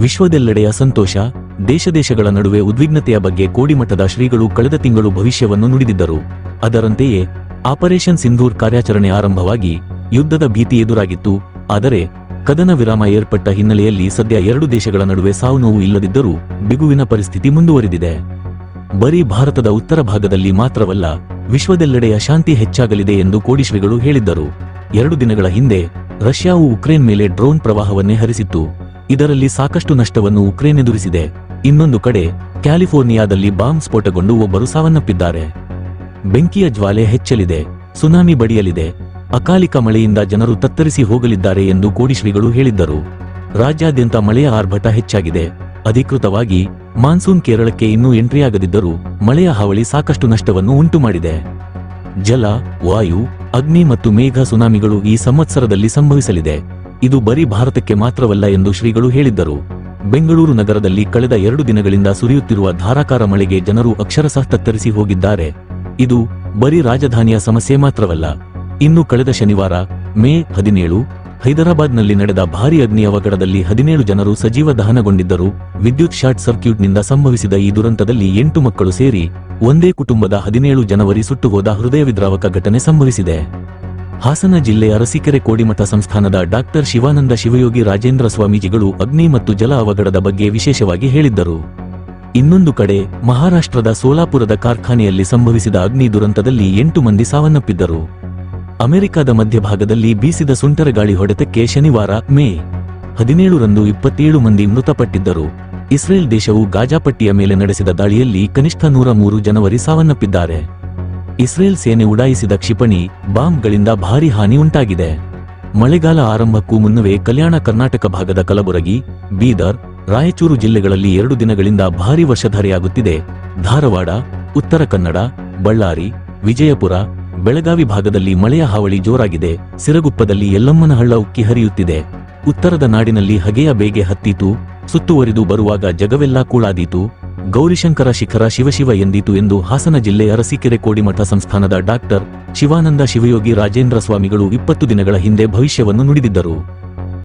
ವಿಶ್ವದೆಲ್ಲೆಡೆಯ ಸಂತೋಷ ದೇಶ ದೇಶಗಳ ನಡುವೆ ಉದ್ವಿಗ್ನತೆಯ ಬಗ್ಗೆ ಕೋಡಿಮಠದ ಶ್ರೀಗಳು ಕಳೆದ ತಿಂಗಳು ಭವಿಷ್ಯವನ್ನು ನುಡಿದಿದ್ದರು. ಅದರಂತೆಯೇ, ಆಪರೇಷನ್ ಸಿಂಧೂರ್ ಕಾರ್ಯಾಚರಣೆ ಆರಂಭವಾಗಿ ಯುದ್ಧದ ಭೀತಿ ಎದುರಾಗಿತ್ತು. ಆದರೆ, ಕದನ ವಿರಾಮ ಏರ್ಪಟ್ಟ ಹಿನ್ನೆಲೆಯಲ್ಲಿ ಸದ್ಯ ಎರಡು ದೇಶಗಳ ನಡುವೆ ಸಾವು ನೋವು ಇಲ್ಲದಿದ್ದರೂ ಬಿಗುವಿನ ಪರಿಸ್ಥಿತಿ ಮುಂದುವರಿದಿದೆ. ಬರೀ ಭಾರತದ ಉತ್ತರ ಭಾಗದಲ್ಲಿ ಮಾತ್ರವಲ್ಲ, ವಿಶ್ವದೆಲ್ಲೆಡೆಯ ಶಾಂತಿ ಹೆಚ್ಚಾಗಲಿದೆ ಎಂದು ಕೋಡಿಶ್ರೀಗಳು ಹೇಳಿದ್ದರು. ಎರಡು ದಿನಗಳ ಹಿಂದೆ ರಷ್ಯಾವು ಉಕ್ರೇನ್ ಮೇಲೆ ಡ್ರೋನ್ ಪ್ರವಾಹವನ್ನೇ ಹರಿಸಿತ್ತು. ಇದರಲ್ಲಿ ಸಾಕಷ್ಟು ನಷ್ಟವನ್ನು ಉಕ್ರೇನ್ ಎದುರಿಸಿದೆ. ಇನ್ನೊಂದು ಕಡೆ, ಕ್ಯಾಲಿಫೋರ್ನಿಯಾದಲ್ಲಿ ಬಾಂಬ್ ಸ್ಫೋಟಗೊಂಡು ಒಬ್ಬರು ಸಾವನ್ನಪ್ಪಿದ್ದಾರೆ. ಬೆಂಕಿಯ ಜ್ವಾಲೆ ಹೆಚ್ಚಲಿದೆ, ಸುನಾಮಿ ಬಡಿಯಲಿದೆ. ಅಕಾಲಿಕ ಮಳೆಯಿಂದ ಜನರು ತತ್ತರಿಸಿ ಹೋಗಲಿದ್ದಾರೆ ಎಂದು ಕೋಡಿಶ್ರೀಗಳು ಹೇಳಿದ್ದರು. ರಾಜ್ಯಾದ್ಯಂತ ಮಳೆಯ ಆರ್ಭಟ ಹೆಚ್ಚಾಗಿದೆ. ಅಧಿಕೃತವಾಗಿ, ಮಾನ್ಸೂನ್ ಕೇರಳಕ್ಕೆ ಇನ್ನೂ ಎಂಟ್ರಿಯಾಗದಿದ್ದರೂ ಮಳೆಯ ಹಾವಳಿ ಸಾಕಷ್ಟು ನಷ್ಟವನ್ನು ಉಂಟುಮಾಡಿದೆ. ಜಲ, ವಾಯು, ಅಗ್ನಿ ಮತ್ತು ಮೇಘ ಸುನಾಮಿಗಳು ಈ ಸಂವತ್ಸರದಲ್ಲಿ ಸಂಭವಿಸಲಿದೆ. ಇದು ಬರೀ ಭಾರತಕ್ಕೆ ಮಾತ್ರವಲ್ಲ ಎಂದು ಶ್ರೀಗಳು ಹೇಳಿದ್ದರು. ಬೆಂಗಳೂರು ನಗರದಲ್ಲಿ ಕಳೆದ ಎರಡು ದಿನಗಳಿಂದ ಸುರಿಯುತ್ತಿರುವ ಧಾರಾಕಾರ ಮಳೆಗೆ ಜನರು ಅಕ್ಷರಶಃ ತತ್ತರಿಸಿ ಹೋಗಿದ್ದಾರೆ. ಇದು ಬರೀ ರಾಜಧಾನಿಯ ಸಮಸ್ಯೆ ಮಾತ್ರವಲ್ಲ. ಇನ್ನು ಕಳೆದ ಶನಿವಾರ, ಮೇ ಹದಿನೇಳು, ಹೈದರಾಬಾದ್ನಲ್ಲಿ ನಡೆದ ಭಾರೀ ಅಗ್ನಿ ಅವಘಡದಲ್ಲಿ ಹದಿನೇಳು ಜನರು ಸಜೀವ ದಹನಗೊಂಡಿದ್ದರು. ವಿದ್ಯುತ್ ಶಾರ್ಟ್ ಸರ್ಕ್ಯೂಟ್ನಿಂದ ಸಂಭವಿಸಿದ ಈ ದುರಂತದಲ್ಲಿ ಎಂಟು ಮಕ್ಕಳು ಸೇರಿ, ಒಂದೇ ಕುಟುಂಬದ ಹದಿನೇಳು ಜನವರಿ ಸುಟ್ಟುಹೋದ ಹೃದಯ ವಿದ್ರಾವಕ ಘಟನೆ ಸಂಭವಿಸಿದೆ. ಹಾಸನ ಜಿಲ್ಲೆ ಅರಸೀಕೆರೆ ಕೋಡಿಮಠ ಸಂಸ್ಥಾನದ ಡಾಕ್ಟರ್ ಶಿವಾನಂದ ಶಿವಯೋಗಿ ರಾಜೇಂದ್ರ ಸ್ವಾಮೀಜಿಗಳು ಅಗ್ನಿ ಮತ್ತು ಜಲ ಅವಘಡದ ಬಗ್ಗೆ ವಿಶೇಷವಾಗಿ ಹೇಳಿದ್ದರು. ಇನ್ನೊಂದು ಕಡೆ, ಮಹಾರಾಷ್ಟ್ರದ ಸೋಲಾಪುರದ ಕಾರ್ಖಾನೆಯಲ್ಲಿ ಸಂಭವಿಸಿದ ಅಗ್ನಿ ದುರಂತದಲ್ಲಿ ಎಂಟು ಮಂದಿ ಸಾವನ್ನಪ್ಪಿದ್ದರು. ಅಮೆರಿಕದ ಮಧ್ಯಭಾಗದಲ್ಲಿ ಬೀಸಿದ ಸುಂಟರಗಾಳಿ ಹೊಡೆತಕ್ಕೆ ಶನಿವಾರ, ಮೇ ಹದಿನೇಳರಂದು ಇಪ್ಪತ್ತೇಳು ಮಂದಿ ಮೃತಪಟ್ಟಿದ್ದರು. ಇಸ್ರೇಲ್ ದೇಶವು ಗಾಜಾಪಟ್ಟಿಯ ಮೇಲೆ ನಡೆಸಿದ ದಾಳಿಯಲ್ಲಿ ಕನಿಷ್ಠ ನೂರ ಮೂರು ಜನವರಿ ಸಾವನ್ನಪ್ಪಿದ್ದಾರೆ. ಇಸ್ರೇಲ್ ಸೇನೆ ಉಡಾಯಿಸಿದ ಕ್ಷಿಪಣಿ ಬಾಂಬ್ಗಳಿಂದ ಭಾರೀ ಹಾನಿ ಉಂಟಾಗಿದೆ ಮಳೆಗಾಲ ಆರಂಭಕ್ಕೂ ಮುನ್ನವೇ ಕಲ್ಯಾಣ ಕರ್ನಾಟಕ ಭಾಗದ ಕಲಬುರಗಿ, ಬೀದರ್, ರಾಯಚೂರು ಜಿಲ್ಲೆಗಳಲ್ಲಿ ಎರಡು ದಿನಗಳಿಂದ ಭಾರೀ ವರ್ಷಧಾರೆಯಾಗುತ್ತಿದೆ. ಧಾರವಾಡ, ಉತ್ತರ ಕನ್ನಡ, ಬಳ್ಳಾರಿ, ವಿಜಯಪುರ, ಬೆಳಗಾವಿ ಭಾಗದಲ್ಲಿ ಮಳೆಯ ಹಾವಳಿ ಜೋರಾಗಿದೆ. ಸಿರಗುಪ್ಪದಲ್ಲಿ ಯಲ್ಲಮ್ಮನಹಳ್ಳ ಉಕ್ಕಿ ಹರಿಯುತ್ತಿದೆ. ಉತ್ತರದ ನಾಡಿನಲ್ಲಿ ಹಗೆಯ ಬೇಗೆ ಹತ್ತಿತು, ಸುತ್ತುವರಿದು ಬರುವಾಗ ಜಗವೆಲ್ಲ ಕೂಳಾದೀತು. ಗೌರಿಶಂಕರ ಶಿಖರ ಶಿವಶಿವ ಎಂದಿತು ಎಂದು ಹಾಸನ ಜಿಲ್ಲೆ ಅರಸೀಕೆರೆ ಕೋಡಿಮಠ ಸಂಸ್ಥಾನದ ಡಾಕ್ಟರ್ ಶಿವಾನಂದ ಶಿವಯೋಗಿ ರಾಜೇಂದ್ರ ಸ್ವಾಮಿಗಳು ಇಪ್ಪತ್ತು ದಿನಗಳ ಹಿಂದೆ ಭವಿಷ್ಯವನ್ನು ನುಡಿದಿದ್ದರು.